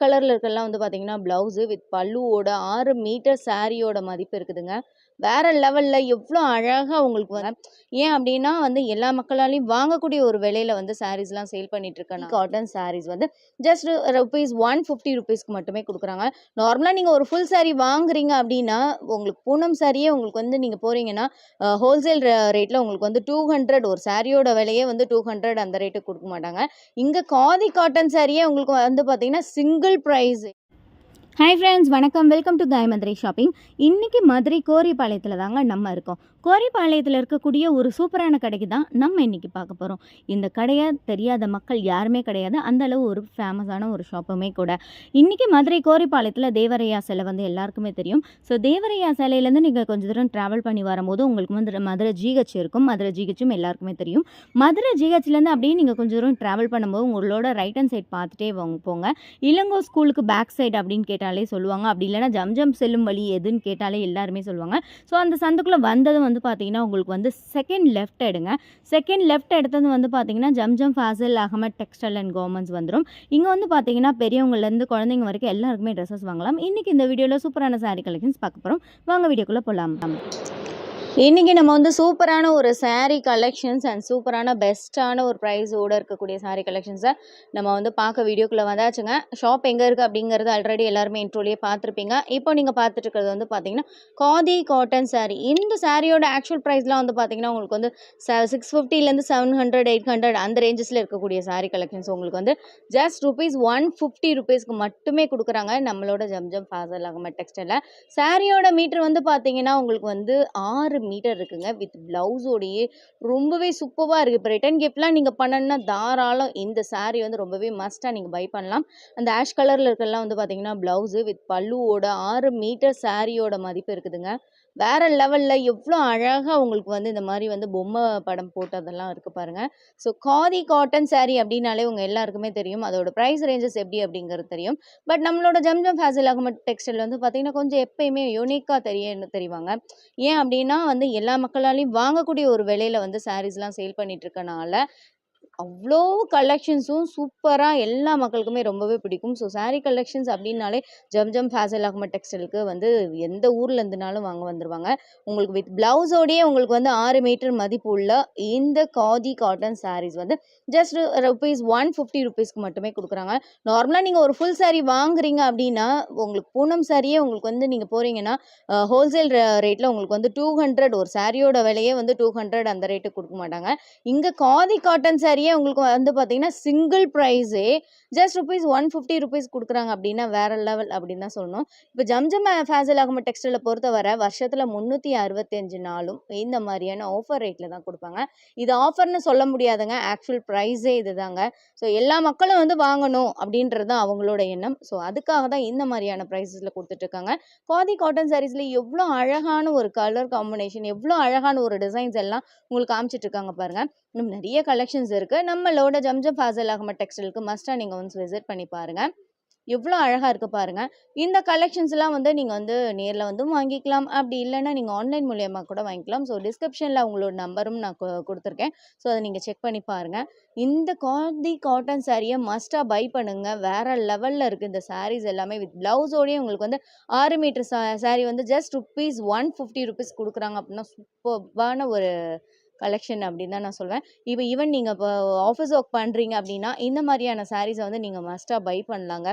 கலரில் இருக்கலாம் வந்து பார்த்தீங்கன்னா ப்ளவுஸு வித் பல்லுவோட ஆறு மீட்டர் சாரியோட மதிப்பு இருக்குதுங்க. வேற லெவலில் எவ்வளோ அழகாக உங்களுக்கு வந்து ஏன் அப்படின்னா வந்து எல்லா மக்களாலையும் வாங்கக்கூடிய ஒரு விலையில வந்து சாரீஸ்லாம் சேல் பண்ணிட்டு இருக்காங்க காட்டன் சாரீஸ் வந்து ஜஸ்ட் ருபீஸ் ஒன் ஃபிஃப்டி ருபீஸ்க்கு மட்டுமே கொடுக்குறாங்க. நார்மலாக நீங்கள் ஒரு ஃபுல் சாரீ வாங்குறீங்க அப்படின்னா உங்களுக்கு பூனம் சாரியே உங்களுக்கு வந்து நீங்கள் போகிறீங்கன்னா ஹோல்சேல் ரேட்டில் உங்களுக்கு வந்து டூ ஹண்ட்ரட் ஒரு சாரியோட விலையே வந்து டூ ஹண்ட்ரட் அந்த ரேட்டுக்கு கொடுக்க மாட்டாங்க. இங்கே காதி காட்டன் சாரியே உங்களுக்கு வந்து பார்த்தீங்கன்னா சிங்கிள் ப்ரைஸ் ஹாய் ஃப்ரெண்ட்ஸ் வணக்கம். வெல்கம் டு காய் மதுரை ஷாப்பிங் இன்றைக்கி மதுரை கோரிப்பாளையத்தில் தாங்க நம்ம இருக்கோம். கோரிப்பாளையத்தில் இருக்கக்கூடிய ஒரு சூப்பரான கடைக்கு தான் நம்ம இன்றைக்கி பார்க்க போகிறோம் இந்த கடையை தெரியாத மக்கள் யாருமே கிடையாது. அந்த அளவு ஒரு ஃபேமஸான ஒரு ஷாப்புமே கூட. இன்றைக்கி மதுரை கோரிப்பாளையத்தில் தேவரையா சிலை வந்து எல்லாருக்குமே தெரியும். ஸோ தேவரையா சிலையிலேருந்து நீங்கள் கொஞ்சம் தூரம் ட்ராவல் பண்ணி வரும்போது உங்களுக்கு வந்து மதுரை ஜிஹெச் இருக்கும். மதுரை ஜிஹெச்சும் எல்லாருக்குமே தெரியும். மதுரை ஜிஹெச்லேருந்து அப்படியே நீங்கள் கொஞ்சம் தூரம் ட்ராவல் பண்ணும்போது உங்களோட ரைட் ஹேண்ட் சைட் பார்த்துட்டே வாங்க போங்க. இளங்கோ ஸ்கூலுக்கு பேக் சைடு அப்படின்னு கேட்டால் சொல்லுவாங்க. அப்படி இல்லைன்னா ஜம்ஜம் செல்லும் வழி எதுன்னு கேட்டாலே எல்லாருமே சொல்லுவாங்க. ஸோ அந்த சந்துக்குள்ளே வந்ததும் வந்து பார்த்தீங்கன்னா உங்களுக்கு வந்து செகண்ட் லெஃப்ட் எடுங்க. செகண்ட் லெஃப்ட் எடுத்தது வந்து பார்த்தீங்கன்னா Zamzam Fazil Ahmed textile and governments வந்துடும் இங்கே வந்து பார்த்தீங்கன்னா பெரியவங்கலேருந்து குழந்தைங்க வரைக்கும் எல்லாருக்குமே ட்ரெஸ்ஸஸ் வாங்கலாம். இன்றைக்கி இந்த வீடியோவில் சூப்பரான saree கலெக்ஷன்ஸ் பார்க்க போகிறோம் வாங்க வீடியோக்குள்ளே போகலாம் இன்னைக்கு நம்ம வந்து சூப்பரான ஒரு சாரீ கலெக்ஷன்ஸ் அண்ட் சூப்பரான பெஸ்ட்டான ஒரு ப்ரைஸோட இருக்கக்கூடிய சாரீ கலெக்ஷன்ஸை நம்ம வந்து பார்க்க வீடியோக்குள்ளே வந்தாச்சுங்க. ஷாப் எங்கே இருக்குது அப்படிங்கிறது ஆல்ரெடி எல்லாருமே இன்ட்ரோலேயே பார்த்துருப்பீங்க. இப்போ நீங்கள் பார்த்துட்டு இருக்கிறது வந்து பார்த்தீங்கன்னா காதி காட்டன் சாரீ இந்த சாரியோட ஆக்சுவல் ப்ரைஸ்லாம் வந்து பார்த்தீங்கன்னா உங்களுக்கு வந்து சிக்ஸ் ஃபிஃப்டிலேருந்து செவன் ஹண்ட்ரட் எயிட் ஹண்ட்ரட் அந்த ரேஞ்சஸில் இருக்கக்கூடிய சாரீ கலெக்ஷன்ஸ் உங்களுக்கு வந்து ஜஸ்ட் ருபீஸ் ஒன் ஃபிஃப்டி ருபீஸ்க்கு மட்டுமே கொடுக்குறாங்க. நம்மளோட ஜம்ஜம் ஃபாசல் ஆகும் டெக்ஸ்டைலில் சாரியோட மீட்டர் வந்து பார்த்தீங்கன்னா உங்களுக்கு வந்து ஆறு மீட்டர் இருக்குங்க. வித் ப்ளவுஸோடையே ரொம்பவே சூப்பராக இருக்குது இப்போ ரிட்டன் கிஃப்ட்லாம் நீங்கள் பண்ணணும்னா தாராளம் இந்த சாரீ வந்து ரொம்பவே மஸ்ட்டாக நீங்கள் பை பண்ணலாம். அந்த ஆஷ் கலரில் இருக்கிறலாம் வந்து பார்த்தீங்கன்னா ப்ளவுஸு வித் பல்லுவோட ஆறு மீட்டர் சாரியோட மதிப்பு இருக்குதுங்க. வேற லெவலில் எவ்வளோ அழகாக உங்களுக்கு வந்து இந்த மாதிரி வந்து பொம்மை படம் போட்டதெல்லாம் இருக்குது பாருங்கள் ஸோ காதி காட்டன் சாரீ அப்படின்னாலே உங்கள் எல்லாருக்குமே தெரியும். அதோட ப்ரைஸ் ரேஞ்சஸ் எப்படி அப்படிங்கிறது தெரியும். பட் நம்மளோட ஜம்ஜம் ஃபேசல் அகமட் டெக்ஸ்டைல் வந்து பார்த்தீங்கன்னா கொஞ்சம் எப்பயுமே யூனிக்காக தெரியும்னு தெரிவாங்க. ஏன் அப்படின்னா வந்து எல்லா மக்களாலையும் வாங்கக்கூடிய ஒரு விலையில வந்து சாரீஸ்லாம் சேல் பண்ணிட்டு இருக்கனால அவ்வளோ கலெக்ஷன்ஸும் சூப்பராக எல்லா மக்களுக்குமே ரொம்பவே பிடிக்கும். ஸோ சாரீ கலெக்ஷன்ஸ் அப்படின்னாலே ஜம்ஜம் ஃபேசல் அகமட் டெக்ஸ்டைலுக்கு வந்து எந்த ஊரில் இருந்துனாலும் வாங்க வந்துடுவாங்க உங்களுக்கு வித் ப்ளவுஸோடயே உங்களுக்கு வந்து ஆறு மீட்டர் மதிப்பு உள்ள இந்த காதி காட்டன் சாரீஸ் வந்து ஜஸ்ட் ருபீஸ் ஒன் ஃபிஃப்டி ருபீஸ்க்கு மட்டுமே கொடுக்குறாங்க. நார்மலாக நீங்கள் ஒரு ஃபுல் சாரீ வாங்குறீங்க அப்படின்னா உங்களுக்கு பூனம் சாரியே உங்களுக்கு வந்து நீங்கள் போகிறீங்கன்னா ஹோல்சேல் ரேட்டில் உங்களுக்கு வந்து டூ ஹண்ட்ரட் ஒரு சாரியோட விலையே வந்து டூ ஹண்ட்ரட் அந்த ரேட்டுக்கு கொடுக்க மாட்டாங்க. இங்கே காதி காட்டன் சாரியே உங்களுக்கு வந்து பார்த்தீங்கன்னா single ப்ரைஸே just rupees one fifty rupees கொடுக்குறாங்க அப்படின்னா வேற லெவல் அப்படின்னு தான் சொல்லணும். இப்போ ஜம்ஜம் ஃபேசல் ஆகும் டெக்ஸ்டைலை பொறுத்தவரை வருஷத்தில் முந்நூற்றி அறுபத்தஞ்சு நாளும் இந்த மாதிரியான ஆஃபர் ரேட்டில் தான் கொடுப்பாங்க. இது ஆஃபர்னு சொல்ல முடியாதுங்க. ஆக்சுவல் ப்ரைஸே இதுதாங்க. ஸோ எல்லா மக்களும் வந்து வாங்கணும் அப்படின்றது தான் அவங்களோட எண்ணம். ஸோ அதுக்காக தான் இந்த மாதிரியான ப்ரைஸஸில் கொடுத்துட்ருக்காங்க காதி காட்டன் சாரீஸில் எவ்வளோ அழகான ஒரு கலர் காம்பினேஷன் எவ்வளோ அழகான ஒரு டிசைன்ஸ் எல்லாம் உங்களுக்கு காமிச்சிட்ருக்காங்க பாருங்கள் இன்னும் நிறைய கலெக்ஷன்ஸ் இருக்குது நம்மளோட ஜம்ஜம் ஃபாசல் அகமட் டெக்ஸ்டைலுக்கு மஸ்ட்டாக நீங்கள் வந்து விசிட் பண்ணி பாருங்கள் எவ்வளோ அழகாக இருக்குது பாருங்கள் இந்த கலெக்ஷன்ஸ்லாம் வந்து நீங்கள் வந்து நேரில் வந்து வாங்கிக்கலாம். அப்படி இல்லைன்னா நீங்கள் ஆன்லைன் மூலியமாக கூட வாங்கிக்கலாம். ஸோ டிஸ்கிரிப்ஷனில் உங்களோட நம்பரும் நான் கொடுத்துருக்கேன். ஸோ அதை நீங்கள் செக் பண்ணி பாருங்கள் இந்த காதி காட்டன் சாரியை மஸ்ட்டாக பை பண்ணுங்கள் வேறு லெவலில் இருக்குது இந்த சாரீஸ் எல்லாமே வித் ப்ளவுஸோடய உங்களுக்கு வந்து ஆறு மீட்டர் சா சாரீ வந்து just rupees one fifty rupees கொடுக்குறாங்க அப்படின்னா சூப்பர்பான ஒரு கலெக்ஷன் அப்படின்னு தான் நான் சொல்வேன். இப்போ ஈவன் நீங்கள் இப்போ ஆஃபீஸ் ஒர்க் பண்ணுறீங்க அப்படின்னா இந்த மாதிரியான சாரீஸை வந்து நீங்கள் மஸ்ட்டாக பை பண்ணலாங்க.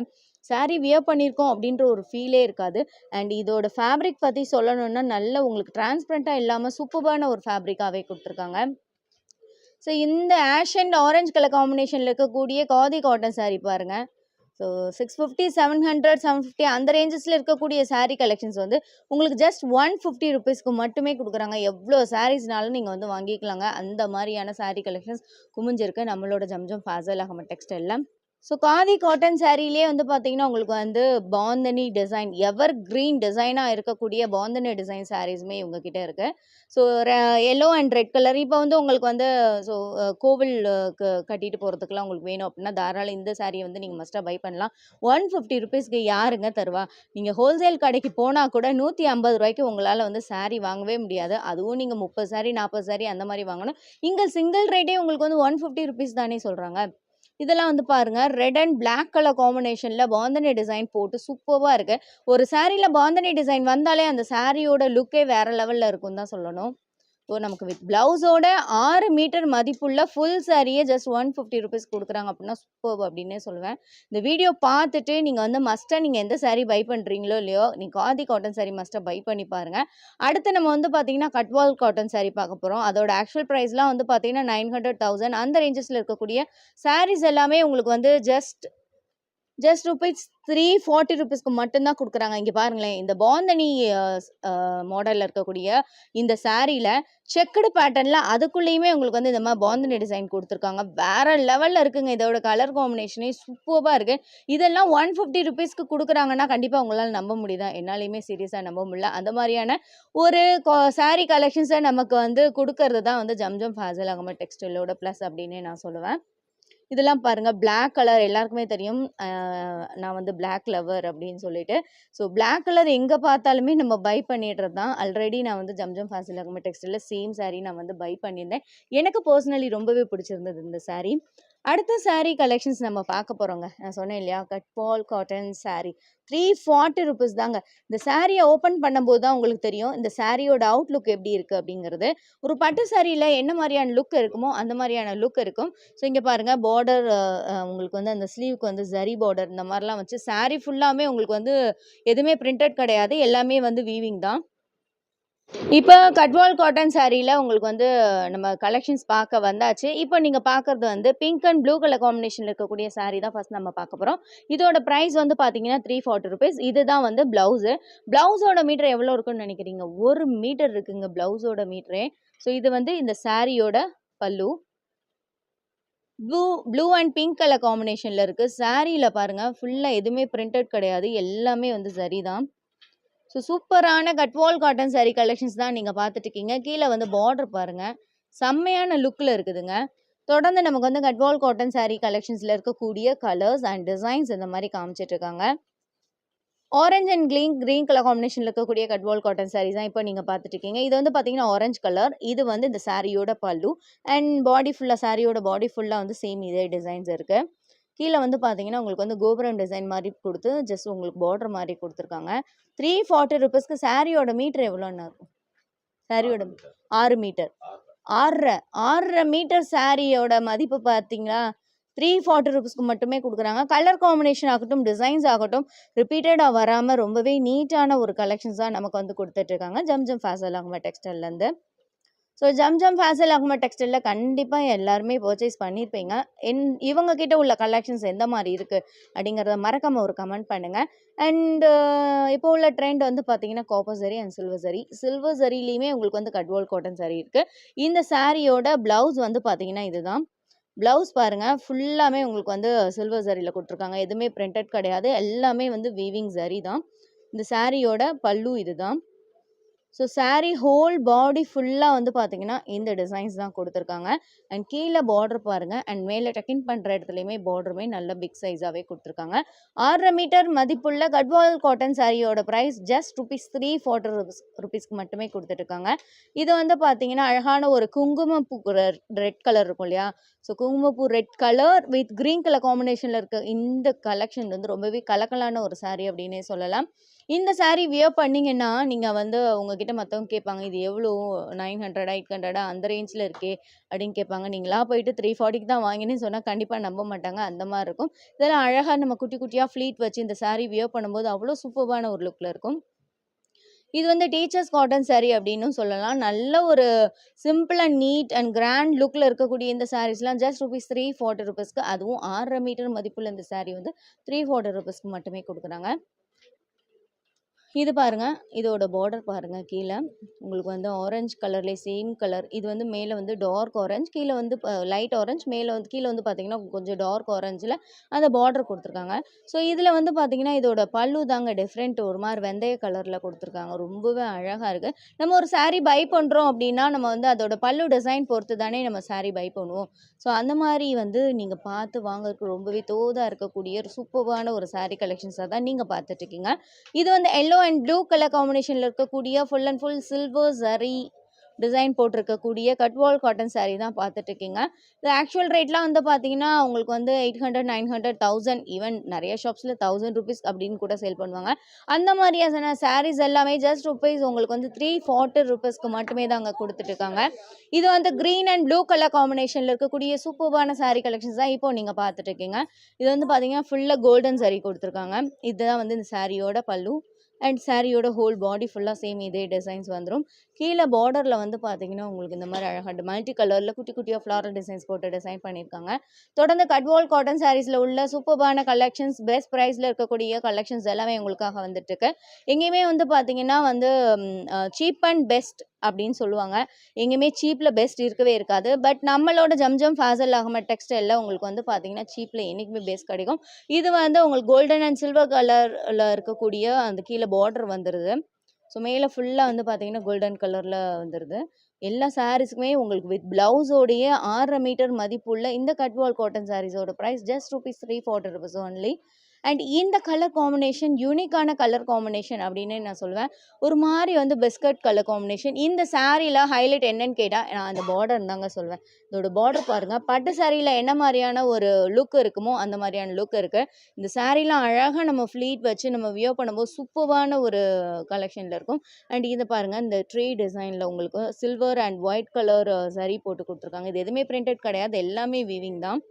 சாரீ வியர் பண்ணியிருக்கோம் அப்படின்ற ஒரு ஃபீலே இருக்காது. அண்ட் இதோட ஃபேப்ரிக் பற்றி சொல்லணும்னா நல்ல உங்களுக்கு டிரான்ஸ்பரண்ட்டாக இல்லாமல் சூப்பர்பான ஒரு ஃபேப்ரிக்காகவே கொடுத்துருக்காங்க. ஸோ இந்த ஆஷ் அண்ட் ஆரஞ்சு கலர் காம்பினேஷனில் இருக்கக்கூடிய காதி காட்டன் சாரீ பாருங்கள் so six fifty seven hundred seven fifty அந்த ரேஞ்சஸில் இருக்கக்கூடிய சாரீ கலெக்ஷன்ஸ் வந்து உங்களுக்கு ஜஸ்ட் ஒன் ஃபிஃப்டி ருபீஸ்க்கு மட்டுமே கொடுக்குறாங்க. எவ்வளோ சாரீஸ்னாலும் நீங்கள் வந்து வாங்கிக்கலாங்க. அந்த மாதிரியான சாரீ கலெக்ஷன்ஸ் குமிஞ்சிருக்கு. நம்மளோட ஜம்ஜம் ஃபாசல் அகமட் டெக்ஸ்டைலில் ஸோ காதி காட்டன் சாரீலேயே வந்து பார்த்தீங்கன்னா உங்களுக்கு வந்து பாந்தனி டிசைன் எவர் கிரீன் டிசைனாக இருக்கக்கூடிய பாந்தனி டிசைன் சாரீஸுமே இவங்க கிட்டே இருக்கு so yellow and red colour இப்போ வந்து உங்களுக்கு வந்து ஸோ கோவில் க- கட்டிட்டு போகிறதுக்குலாம் உங்களுக்கு வேணும் அப்படின்னா தாராளம் இந்த சாரியை வந்து நீங்கள் மஸ்ட்டாக பை பண்ணலாம். ஒன் ஃபிஃப்டி ருபீஸ்க்கு யாருங்க தருவா? நீங்கள் ஹோல்சேல் கடைக்கு போனால் கூட நூற்றி ஐம்பது ரூபாய்க்கு உங்களால் வந்து சாரீ வாங்கவே முடியாது. அதுவும் நீங்கள் முப்பது சாரி நாற்பது சாரீ அந்த மாதிரி வாங்கணும். இங்கே சிங்கிள் ரேட்டே உங்களுக்கு வந்து ஒன் ஃபிஃப்டி ருபீஸ் தானே சொல்கிறாங்க இதெல்லாம் வந்து பாருங்கள் ரெட் அண்ட் பிளாக் கலர் காம்பினேஷனில் பாந்தனி டிசைன் போட்டு சூப்பராக இருக்குது ஒரு சாரியில் பாந்தனி டிசைன் வந்தாலே அந்த சாரியோட லுக்கே வேறு லெவலில் இருக்கும் தான் சொல்லணும். ஸோ நமக்கு வித் பிளவுஸோட ஆறு மீட்டர் மதிப்புள்ள ஃபுல் சாரியே ஜஸ்ட் ஒன் ஃபிஃப்டி ருபீஸ் கொடுக்குறாங்க அப்படின்னா சூப்பர் அப்படின்னே சொல்லுவேன். இந்த வீடியோ பார்த்துட்டு நீங்கள் வந்து மஸ்ட்டாக நீங்கள் எந்த saree பை பண்ணுறீங்களோ இல்லையோ நீங்கள் காதி காட்டன் saree மஸ்ட்டாக பை பண்ணி பாருங்கள் அடுத்து நம்ம வந்து பார்த்தீங்கன்னா கட்வால் காட்டன் saree பார்க்க போகிறோம் அதோட ஆக்சுவல் ப்ரைஸ்லாம் வந்து பார்த்தீங்கன்னா நைன் ஹண்ட்ரட் தௌசண்ட் அந்த ரேஞ்சஸில் இருக்கக்கூடிய சாரீஸ் எல்லாமே உங்களுக்கு வந்து just just rupees three forty ருபீஸ்க்கு மட்டும்தான் கொடுக்குறாங்க. இங்கே பாருங்களேன் இந்த பாந்தனி மாடலில் இருக்கக்கூடிய இந்த சாரியில் செக்குடு பேட்டர்னில் அதுக்குள்ளேயுமே உங்களுக்கு வந்து இந்த மாதிரி பாந்தனி டிசைன் கொடுத்துருக்காங்க. வேற லெவலில் இருக்குங்க இதோட கலர் காம்பினேஷனே சூப்பராக இருக்குது இதெல்லாம் ஒன் ஃபிஃப்டி ருபீஸ்க்கு கொடுக்குறாங்கன்னா கண்டிப்பாக உங்களால் நம்ப முடியுதா? என்னாலையுமே சீரியஸாக நம்ப முடியல. அந்த மாதிரியான ஒரு சாரீ கலெக்ஷன்ஸை நமக்கு வந்து கொடுக்கறது தான் வந்து ஜம்ஜம் ஃபாசல் அகம டெக்ஸ்டைலோட ப்ளஸ் அப்படின்னே நான் சொல்லுவேன். இதெல்லாம் பாருங்க. பிளாக் கலர் எல்லாருக்குமே தெரியும். நான் வந்து பிளாக் லவர் அப்படின்னு சொல்லிட்டு. ஸோ பிளாக் கலர் எங்கே பார்த்தாலுமே நம்ம பை பண்ணிடுறது தான். ஆல்ரெடி நான் வந்து ஜம்ஜம் ஃபேசில் டெக்ஸ்டைலில் சேம் சாரீ நான் வந்து பை பண்ணியிருந்தேன். எனக்கு பர்சனலி ரொம்பவே பிடிச்சிருந்தது இந்த சாரீ அடுத்த சாரீ கலெக்ஷன்ஸ் நம்ம பார்க்க போகிறோங்க நான் சொன்னேன் இல்லையா? Cut ball cotton sari three forty rupees தாங்க. இந்த சாரியை ஓப்பன் பண்ணும்போது தான் உங்களுக்கு தெரியும் இந்த சாரியோட அவுட்லுக் எப்படி இருக்குது அப்படிங்கிறது. ஒரு பட்டு சாரியில் என்ன மாதிரியான லுக் இருக்குமோ அந்த மாதிரியான லுக் இருக்கும். ஸோ இங்கே பாருங்கள் பார்டர் உங்களுக்கு வந்து அந்த ஸ்லீவுக்கு வந்து ஜரி பார்டர் இந்த மாதிரிலாம் வச்சு சாரீ ஃபுல்லாமே உங்களுக்கு வந்து எதுவுமே பிரிண்டட் கிடையாது. எல்லாமே வந்து வீவிங் தான். இப்போ கட்வால் காட்டன் சாரியில் உங்களுக்கு வந்து நம்ம கலெக்ஷன்ஸ் பார்க்க வந்தாச்சு. இப்போ நீங்கள் பார்க்குறது வந்து பிங்க் அண்ட் ப்ளூ கலர் காம்பினேஷனில் இருக்கக்கூடிய சாரீ தான் ஃபர்ஸ்ட் நம்ம பார்க்க போகிறோம் இதோட ப்ரைஸ் வந்து பார்த்தீங்கன்னா த்ரீ ஃபார்ட்டி ருபீஸ் இதுதான் வந்து ப்ளவுஸு ப்ளவுஸோட மீட்டர் எவ்வளோ இருக்குன்னு நினைக்கிறீங்க? ஒரு மீட்டர் இருக்குங்க ப்ளவுஸோட மீட்டரே ஸோ இது வந்து இந்த சாரியோட பல்லு. Blue blue and pink colour காம்பினேஷனில் இருக்குது சாரியில் பாருங்கள் ஃபுல்லாக எதுவுமே பிரிண்டட் கிடையாது. எல்லாமே வந்து சரி தான். ஸோ சூப்பரான கட்வால் காட்டன் சாரீ கலெக்ஷன்ஸ் தான் நீங்கள் பார்த்துட்ருக்கீங்க கீழே வந்து பார்டர் பாருங்கள் செம்மையான லுக்கில் இருக்குதுங்க. தொடர்ந்து நமக்கு வந்து கட்வால் காட்டன் சாரீ கலெக்ஷன்ஸில் இருக்கக்கூடிய கலர்ஸ் அண்ட் டிசைன்ஸ் இந்த மாதிரி காமிச்சிட்டு இருக்காங்க orange and green green colour காம்பினேஷனில் இருக்கக்கூடிய கட்வால் காட்டன் சாரீஸ் தான் இப்போ நீங்கள் பார்த்துட்டு இருக்கீங்க இது வந்து பார்த்தீங்கன்னா ஆரஞ்ச் கலர் இது வந்து இந்த சாரியோட பல்லு. அண்ட் பாடி ஃபுல்லாக சாரியோட பாடி ஃபுல்லாக வந்து சேம் இதே டிசைன்ஸ் இருக்குது கீழே வந்து பார்த்தீங்கன்னா உங்களுக்கு வந்து கோபுரம் டிசைன் மாதிரி கொடுத்து ஜஸ்ட் உங்களுக்கு பார்டர் மாதிரி கொடுத்துருக்காங்க. த்ரீ ஃபார்ட்டி ருபீஸ்க்கு சாரியோட மீட்டர் எவ்வளோன்னு இருக்கும் சாரியோட ஆறு மீட்டர் ஆறரை. ஆறரை மீட்டர் சாரியோட மதிப்பு பார்த்தீங்களா த்ரீ ஃபார்ட்டி ருபீஸ்க்கு மட்டுமே கொடுக்குறாங்க. கலர் காம்பினேஷன் ஆகட்டும் டிசைன்ஸ் ஆகட்டும் ரிப்பீட்டடாக வராமல் ரொம்பவே நீட்டான ஒரு கலெக்ஷன்ஸ் தான் நமக்கு வந்து கொடுத்துட்ருக்காங்க ஜம்ஜம் ஃபேசல் அகம டெக்ஸ்டைல்லேருந்து ஸோ ஜம்ஜம் ஃபேசல் அகம டெக்ஸ்டைலில் கண்டிப்பாக எல்லாருமே பர்ச்சேஸ் பண்ணியிருப்பீங்க என் இவங்க கிட்ட உள்ள கலெக்ஷன்ஸ் எந்த மாதிரி இருக்குது அப்படிங்கிறத மறக்காமல் ஒரு கமெண்ட் பண்ணுங்கள் அண்டு இப்போ உள்ள ட்ரெண்ட் வந்து பார்த்தீங்கன்னா copper zari and silver zari silver சரிலையுமே உங்களுக்கு வந்து கட்வோல் காட்டன் சரி இருக்குது இந்த சாரியோட ப்ளவுஸ் வந்து பார்த்தீங்கன்னா இதுதான். ப்ளவுஸ் பாருங்கள் ஃபுல்லாமே உங்களுக்கு வந்து சில்வர் சரியில் கொடுத்துருக்காங்க. எதுவுமே பிரிண்டட் கிடையாது. எல்லாமே வந்து வீவிங் சரி தான். இந்த சாரியோட பல்லு இதுதான். ஸோ சாரீ ஹோல் பாடி ஃபுல்லாக வந்து பார்த்தீங்கன்னா இந்த டிசைன்ஸ் தான் கொடுத்துருக்காங்க. அண்ட் கீழே பார்டர் பாருங்கள் அண்ட் மேலே டக்கின் பண்ணுற இடத்துலையுமே பார்டருமே நல்ல பிக் சைஸாகவே கொடுத்துருக்காங்க. ஆறரை மீட்டர் மதிப்புள்ள கட்வால் காட்டன் சாரியோட price just rupees three forty rupees ருபீஸ்க்கு மட்டுமே கொடுத்துட்ருக்காங்க இது வந்து பார்த்தீங்கன்னா அழகான ஒரு குங்குமப்பூ ரெட் கலர் இருக்கும் இல்லையா? ஸோ குங்குமப்பூ red colour with green colour காம்பினேஷனில் இருக்க இந்த கலெக்ஷன் வந்து ரொம்பவே கலக்கலான ஒரு சாரீ அப்படின்னே சொல்லலாம். இந்த சாரீ வியர் பண்ணீங்கன்னா நீங்கள் வந்து உங்ககிட்ட மற்றவங்க கேட்பாங்க இது எவ்வளோ? நைன் ஹண்ட்ரடா எயிட் ஹண்ட்ரடா? அந்த ரேஞ்சில் இருக்கே அப்படின்னு கேட்பாங்க. நீங்களா போயிட்டு த்ரீ ஃபார்ட்டிக்கு தான் வாங்கினேன்னு சொன்னால் கண்டிப்பாக நம்ப மாட்டாங்க. அந்த மாதிரி இருக்கும். இதெல்லாம் அழகாக நம்ம குட்டி குட்டியாக ஃப்ளீட் வச்சு இந்த சாரீ வியர் பண்ணும்போது அவ்வளோ சூப்பர்வான ஒரு லுக்கில் இருக்கும். இது வந்து டீச்சர்ஸ் காட்டன் சாரீ அப்படின்னு சொல்லலாம். நல்ல ஒரு simple and neat and grand லுக்கில் இருக்கக்கூடிய இந்த சாரீஸ்லாம் ஜஸ்ட் ருபீஸ் த்ரீ ஃபார்ட்டி ருபீஸ்க்கு அதுவும் ஆறரை மீட்டர் மதிப்புள்ள இந்த சாரீ வந்து த்ரீ ஃபார்ட்டி ருபீஸ்க்கு மட்டுமே கொடுக்குறாங்க. இது பாருங்கள் இதோட பார்டர் பாருங்கள் கீழே. உங்களுக்கு வந்து ஆரஞ்சு கலர்லேயே சேம் கலர் இது வந்து மேலே வந்து டார்க் ஆரஞ்சு கீழே வந்து லைட் ஆரஞ்சு மேலே வந்து கீழே வந்து பார்த்தீங்கன்னா கொஞ்சம் டார்க் ஆரஞ்சில் அந்த பார்டர் கொடுத்துருக்காங்க. ஸோ இதில் வந்து பார்த்தீங்கன்னா இதோட பல்லு தாங்க டிஃப்ரெண்ட் ஒரு மாதிரி வெந்தய கலரில் கொடுத்துருக்காங்க. ரொம்பவே அழகாக இருக்குது நம்ம ஒரு சாரீ பை பண்ணுறோம் அப்படின்னா நம்ம வந்து அதோட பல்லு டிசைன் பொறுத்து தானே நம்ம சாரீ பை பண்ணுவோம். ஸோ அந்த மாதிரி வந்து நீங்கள் பார்த்து வாங்குறதுக்கு ரொம்பவே தோதாக இருக்கக்கூடிய ஒரு சூப்பர்வான ஒரு சாரீ கலெக்ஷன்ஸாக தான் நீங்கள் பார்த்துட்ருக்கீங்க இது வந்து எல்லோ அண்ட் ப்ளூ கலர் காம்பினேஷனில் இருக்கக்கூடிய full and full silver zari design போட்டிருக்கக்கூடிய கட்வால் காட்டன் சாரீ தான் பார்த்துட்டு இருக்கீங்க இது ஆக்சுவல் ரேட்லாம் வந்து பார்த்தீங்கன்னா உங்களுக்கு வந்து eight hundred nine hundred thousand even நிறைய ஷாப்ஸில் தௌசண்ட் ருபீஸ் அப்படின்னு கூட சேல் பண்ணுவாங்க. அந்த மாதிரியான சாரீஸ் எல்லாமே ஜஸ்ட் ருபீஸ் உங்களுக்கு வந்து த்ரீ ஃபார்ட்டி ருபீஸ்க்கு மட்டுமே தான் அங்கே கொடுத்துட்ருக்காங்க இது வந்து க்ரீன் அண்ட் ப்ளூ கலர் காம்பினேஷனில் இருக்கக்கூடிய சூப்பர்பான சாரீ கலெக்ஷன்ஸ் தான் இப்போ நீங்கள் பார்த்துட்டு இருக்கீங்க இது வந்து பார்த்தீங்கன்னா ஃபுல்லாக கோல்டன் சாரீ கொடுத்துருக்காங்க. இதுதான் வந்து இந்த சாரியோட பல்லு. அண்ட் சாரியோட ஹோல் பாடி ஃபுல்லாக சேம் இதே டிசைன்ஸ் வந்துடும் கீழே பார்டரில் வந்து பார்த்தீங்கன்னா உங்களுக்கு இந்த மாதிரி அழகாக மல்டி கலரில் குட்டி குட்டியாக ஃப்ளாரல் டிசைன்ஸ் போட்டு டிசைன் பண்ணியிருக்காங்க. தொடர்ந்து கட்வால் காட்டன் சாரீஸில் உள்ள சூப்பர்பான கலெக்ஷன்ஸ் பெஸ்ட் ப்ரைஸில் இருக்கக்கூடிய கலெக்ஷன்ஸ் எல்லாமே உங்களுக்காக வந்துட்டுருக்கு. எங்கேயுமே வந்து பார்த்தீங்கன்னா வந்து சீப் அண்ட் பெஸ்ட் அப்படின்னு சொல்லுவாங்க. எங்கேயுமே சீப்பில் பெஸ்ட் இருக்கவே இருக்காது. பட் நம்மளோட ஜம்ஜம் ஃபாசல் அகமட் டெக்ஸ்டைலில் உங்களுக்கு வந்து பார்த்தீங்கன்னா சீப்பில் என்றைக்குமே பெஸ்ட் கிடைக்கும். இது வந்து உங்களுக்கு கோல்டன் அண்ட் சில்வர் கலரில் இருக்கக்கூடிய அந்த கீழே பார்டர் வந்துடுது ஸோ மேலே ஃபுல்லாக வந்து பார்த்தீங்கன்னா கோல்டன் கலரில் வந்துடுது எல்லா சாரீஸுக்குமே உங்களுக்கு வித் ப்ளவுஸோடைய ஆறரை மீட்டர் மதிப்புள்ள இந்த Gadwal cotton சாரீஸோட price just rupees three forty rupees only and இந்த கலர் காம்பினேஷன் யூனிக்கான கலர் காம்பினேஷன் அப்படின்னு நான் சொல்லுவேன். ஒரு மாதிரி வந்து பிஸ்கட் கலர் காம்பினேஷன் இந்த சாரியில் ஹைலைட் என்னன்னு கேட்டால் நான் அந்த பார்டர் தாங்க சொல்வேன் இதோட பார்டர் பாருங்கள் பட்டு சாரியில் என்ன மாதிரியான ஒரு லுக் இருக்குமோ அந்த மாதிரியான லுக் இருக்குது இந்த சாரீலாம் அழகாக நம்ம ஃப்ளீட் வச்சு நம்ம வியோ பண்ணும்போது சூப்பரான ஒரு கலெக்ஷனில் இருக்கும். அண்ட் இதை பாருங்கள் இந்த ட்ரீ டிசைனில் உங்களுக்கு சில்வர் அண்ட் ஒயிட் கலர் சரி போட்டு கொடுத்துருக்காங்க. இது எதுவுமே பிரிண்டட் கிடையாது. எல்லாமே வீவிங் தான்.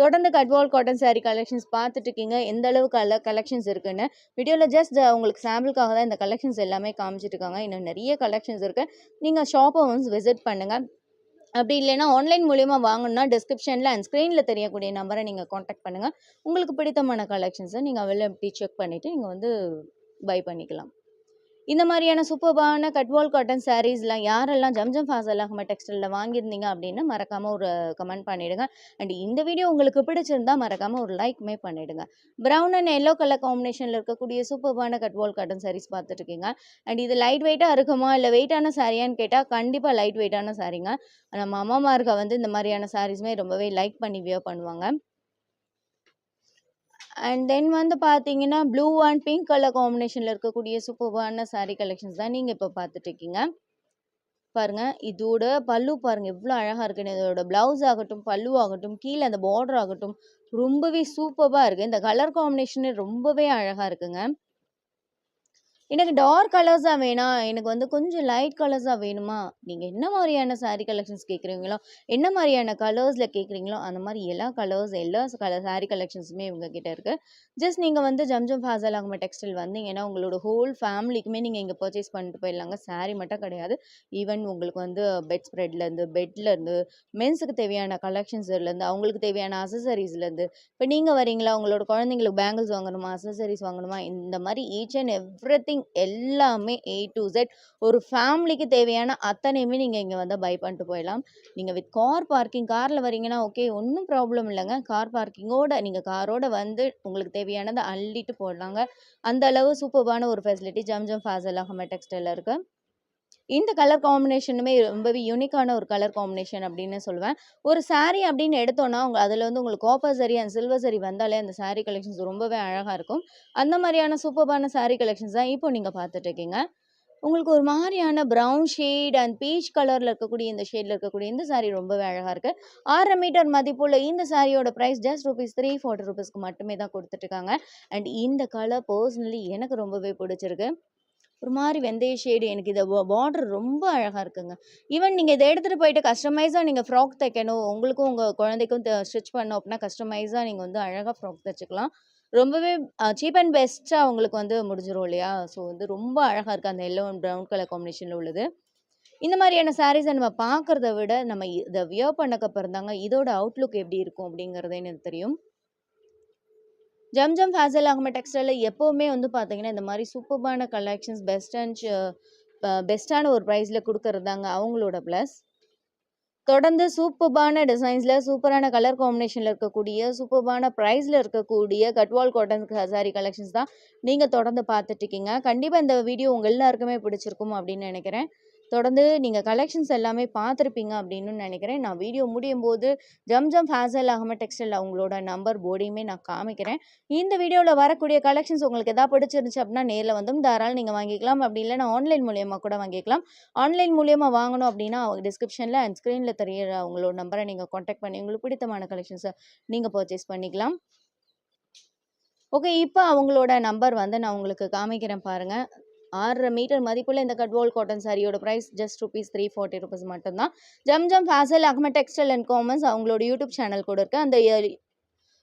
தொடர்ந்து கட்வால் காட்டன் சாரீ கலெக்ஷன்ஸ் பார்த்துட்டு இருக்கீங்க எந்த அளவுக்கு கல கலெக்ஷன்ஸ் இருக்குன்னு. வீடியோவில் ஜஸ்ட் உங்களுக்கு சாம்பிளுக்காக தான் இந்த கலெக்ஷன்ஸ் எல்லாமே காமிச்சிட்டு இருக்காங்க இன்னும் நிறைய கலெக்ஷன்ஸ் இருக்குது நீங்கள் ஷாப்பை வந்து விசிட் பண்ணுங்கள் அப்படி இல்லைன்னா ஆன்லைன் மூலியமாக வாங்கணும்னா டிஸ்கிரிப்ஷனில் அண்ட் ஸ்க்ரீனில் தெரியக்கூடிய நம்பரை நீங்கள் காண்டாக்ட் பண்ணுங்கள் உங்களுக்கு பிடித்தமான கலெக்ஷன்ஸை நீங்கள் அவைலபிலிட்டி செக் பண்ணிவிட்டு நீங்கள் வந்து பை பண்ணிக்கலாம். இந்த மாதிரியான சூப்பர்பான கட்வால் காட்டன் சாரீஸ்லாம் யாரெல்லாம் ஜம்ஜம் ஃபாசல் அகமட் டெக்ஸ்டைலில் வாங்கியிருந்தீங்க அப்படின்னு மறக்காமல் ஒரு கமெண்ட் பண்ணிவிடுங்க அண்ட் இந்த வீடியோ உங்களுக்கு பிடிச்சிருந்தா மறக்காமல் ஒரு லைக்மே பண்ணிவிடுங்க ப்ரௌன் அண்ட் எல்லோ கலர் காம்பினேஷனில் இருக்கக்கூடிய சூப்பர்பான கட்வால் காட்டன் சாரீஸ் பார்த்துட்ருக்கீங்க அண்ட் இது லைட் வெயிட்டாக இருக்குமா இல்லை வெயிட்டான சாரியான்னு கேட்டால் கண்டிப்பாக லைட் வெயிட்டான சாரீங்க நம்ம அம்மாமார்க வந்து இந்த மாதிரியான சாரீஸுமே ரொம்பவே லைக் பண்ணி வியர் பண்ணுவாங்க. அண்ட் தென் வந்து பார்த்தீங்கன்னா ப்ளூ அண்ட் பிங்க் கலர் காம்பினேஷனில் இருக்கக்கூடிய சூப்பர்பான சாரீ கலெக்ஷன்ஸ் தான் நீங்கள் இப்போ பார்த்துட்டு இருக்கீங்க பாருங்க இதோட பல்லு பாருங்க எவ்வளோ அழகாக இருக்குன்னு. இதோட ப்ளவுஸ் ஆகட்டும் பல்லு ஆகட்டும் கீழே அந்த பார்டர் ஆகட்டும் ரொம்பவே சூப்பராக இருக்குது இந்த கலர் காம்பினேஷனே ரொம்பவே அழகாக இருக்குங்க. எனக்கு டார்க் கலர்ஸாக வேணாம் எனக்கு வந்து கொஞ்சம் லைட் கலர்ஸாக வேணுமா? நீங்கள் என்ன மாதிரியான சாரீ கலெக்ஷன்ஸ் கேட்குறீங்களோ என்ன மாதிரியான கலர்ஸில் கேட்குறீங்களோ அந்த மாதிரி எல்லா கலர்ஸ் எல்லா கலர் சாரீ கலெக்ஷன்ஸுமே இவங்க கிட்ட இருக்குது ஜஸ்ட் நீங்கள் வந்து ஜம்ஜம் ஃபாசல் அகம டெக்ஸ்டைல் வந்தீங்கன்னா உங்களோட ஹோல் ஃபேமிலிக்குமே நீங்கள் இங்கே பர்ச்சேஸ் பண்ணிட்டு போயிடலாங்க. சாரீ மட்டும் கிடையாது. ஈவன் உங்களுக்கு வந்து பெட் ஸ்ப்ரெட்லேருந்து பெட்லேருந்து மென்ஸுக்கு தேவையான கலெக்ஷன்ஸ்லேருந்து அவங்களுக்கு தேவையான அசசரிஸ்லேருந்து இப்போ நீங்கள் வரீங்களா உங்களோட குழந்தைங்களுக்கு பேங்கிள்ஸ் வாங்கணுமா அசசரிஸ் வாங்கணுமா இந்த மாதிரி ஈச் அண்ட் எவ்ரி திங் எல்லாமே ஏ டு ஜெட் ஒரு ஃபேமிலிக்கு தேவையான அத்தனையுமே நீங்கள் இங்கே வந்து பை பண்ணிட்டு போயிடலாம். நீங்கள் வித் கார் பார்க்கிங் காரில் வரீங்கன்னா ஓகே ஒன்றும் ப்ராப்ளம் இல்லைங்க. கார் பார்க்கிங்கோட நீங்கள் காரோட வந்து உங்களுக்கு தேவையானதை அள்ளிட்டு போடலாங்க. அந்த அளவு சூப்பர்பான ஒரு ஃபெசிலிட்டி ஜம்ஜம் ஃபாசல் அகம டெக்ஸ்டைலில் இருக்குது இந்த கலர் காம்பினேஷனுமே ரொம்பவே யூனிக்கான ஒரு கலர் காம்பினேஷன் அப்படின்னு சொல்லுவேன். ஒரு சாரீ அப்படின்னு எடுத்தோன்னா உங்கள் அதில் வந்து உங்களுக்கு காப்பர் சரி அண்ட் சில்வர் சரி வந்தாலே அந்த சாரீ கலெக்ஷன்ஸ் ரொம்பவே அழகாக இருக்கும். அந்த மாதிரியான சூப்பர்பான சாரீ கலெக்ஷன்ஸ் தான் இப்போ நீங்கள் பார்த்துட்டு இருக்கீங்க உங்களுக்கு ஒரு மாதிரியான ப்ரௌன் ஷேட் அண்ட் பீச் கலரில் இருக்கக்கூடிய இந்த ஷேடில் இருக்கக்கூடிய இந்த சாரீ ரொம்பவே அழகாக இருக்குது ஆறரை மீட்டர் மதிப்புள்ள இந்த சாரியோட price just rupees three forty ருபீஸ்க்கு மட்டுமே தான் கொடுத்துட்ருக்காங்க. அண்ட் இந்த கலர் பர்சனலி எனக்கு ரொம்பவே பிடிச்சிருக்கு. ஒரு மாதிரி வெந்தய ஷேடு எனக்கு இதை பார்டர் ரொம்ப அழகாக இருக்குங்க. ஈவன் நீங்கள் இதை எடுத்துகிட்டு போயிட்டு கஸ்டமைஸாக நீங்கள் ஃப்ராக் தைக்கணும் உங்களுக்கும் உங்கள் குழந்தைக்கும் ஸ்டிச் பண்ணணும் அப்படின்னா கஸ்டமைஸாக நீங்கள் வந்து அழகாக ஃப்ராக் தைச்சிக்கலாம். ரொம்பவே சீப் அண்ட் பெஸ்ட்டாக உங்களுக்கு வந்து முடிஞ்சிரும் இல்லையா? ஸோ வந்து ரொம்ப அழகாக இருக்குது அந்த எல்லோ அண்ட் ப்ரௌன் கலர் காம்பினேஷனில் உள்ளது. இந்த மாதிரியான சாரீஸை நம்ம பார்க்குறத விட நம்ம இதை வியர் பண்ணக்கப்புறம் தாங்க இதோட அவுட்லுக் எப்படி இருக்கும் அப்படிங்கிறதே எனக்கு தெரியும். ஜம்ஜம் ஃபேசல் அகம டெக்ஸ்டைலில் எப்போவுமே வந்து பார்த்தீங்கன்னா இந்த மாதிரி சூப்பர்பான கலெக்ஷன்ஸ் பெஸ்ட் அண்ட் பெஸ்ட்டான ஒரு ப்ரைஸில் கொடுக்கறது அவங்களோட ப்ளஸ் தொடர்ந்து சூப்பர்பான டிசைன்ஸில் சூப்பரான கலர் காம்பினேஷனில் இருக்கக்கூடிய சூப்பர்பான ப்ரைஸில் இருக்கக்கூடிய கட்வால் காட்டன் சாரி கலெக்ஷன்ஸ் தான் நீங்கள் தொடர்ந்து பார்த்துட்ருக்கீங்க கண்டிப்பாக இந்த வீடியோ உங்கள் எல்லாருக்குமே பிடிச்சிருக்கும் அப்படின்னு நினைக்கிறேன். தொடர்ந்து நீங்கள் கலெக்ஷன்ஸ் எல்லாமே பார்த்துருப்பீங்க அப்படின்னு நினைக்கிறேன். நான் வீடியோ முடியும் போது ஜம் ஜம் ஃபேசல் அகமட் டெக்ஸ்டைல் அவங்களோட நம்பர் போர்டையுமே நான் காமிக்கிறேன். இந்த வீடியோவில் வரக்கூடிய கலெக்ஷன்ஸ் உங்களுக்கு எதாவது பிடிச்சிருந்துச்சு அப்படின்னா நேரில் வந்தும் தாராளம் நீங்கள் வாங்கிக்கலாம். அப்படி இல்லைன்னா ஆன்லைன் மூலியமாக கூட வாங்கிக்கலாம். ஆன்லைன் மூலியமாக வாங்கணும் அப்படின்னா அவங்க டிஸ்கிரிப்ஷனில் அண்ட் ஸ்க்ரீனில் தெரியிற அவங்களோட நம்பரை நீங்கள் காண்டாக்ட் பண்ணி உங்களுக்கு பிடித்தமான கலெக்ஷன்ஸை நீங்கள் பர்ச்சேஸ் பண்ணிக்கலாம். ஓகே இப்போ அவங்களோட நம்பர் வந்து நான் உங்களுக்கு காமிக்கிறேன் பாருங்கள் ஆறரை மீட்டர் மதிப்புள்ள இந்த கட்வால் காட்டன் சாரியோட price just rupees three forty rupees மட்டும்தான். Zam Zam Faisal Ahmed textile and commerce அவங்களோட யூடியூப் சேனல் கூட இருக்குது அந்த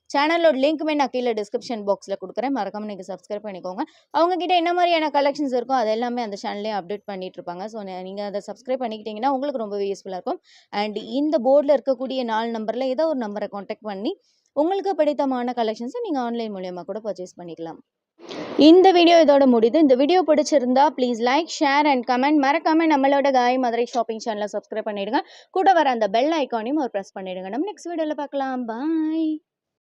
சேனலோட லிங்க்குமே நான் கீழே டிஸ்கிரிப்ஷன் பாக்ஸில் கொடுக்குறேன். மறக்காம நீங்கள் சப்ஸ்கிரைப் பண்ணிக்கோங்க. அவங்க கிட்ட என்ன மாதிரியான கலெக்ஷன்ஸ் இருக்கோ அது எல்லாமே அந்த சேனல்லே அப்டேட் பண்ணிட்டு இருப்பாங்க. ஸோ நீங்கள் அதை சப்ஸ்கிரைப் பண்ணிக்கிட்டீங்கன்னா உங்களுக்கு ரொம்பவே யூஸ்ஃபுல்லாக இருக்கும். அண்ட் இந்த போர்டில் இருக்கக்கூடிய நாலு நம்பரில் ஏதோ ஒரு நம்பரை காண்டாக்ட் பண்ணி உங்களுக்கு பிடித்தமான கலெக்ஷன்ஸை நீங்கள் ஆன்லைன் மூலியமாக கூட பர்ச்சேஸ் பண்ணிக்கலாம். இந்த வீடியோ இதோட முடியுது. இந்த வீடியோ பிடிச்சிருந்தா please like share and comment மறக்காம நம்மளோட காய் மதுரை ஷாப்பிங் சேனலை சப்ஸ்கிரைப் பண்ணிடுங்க. கூட வர அந்த பெல் ஐக்கானையும் ஒரு ப்ரெஸ் பண்ணிடுங்க. நம்ம நெக்ஸ்ட் வீடியோவில் பார்க்கலாம். பாய்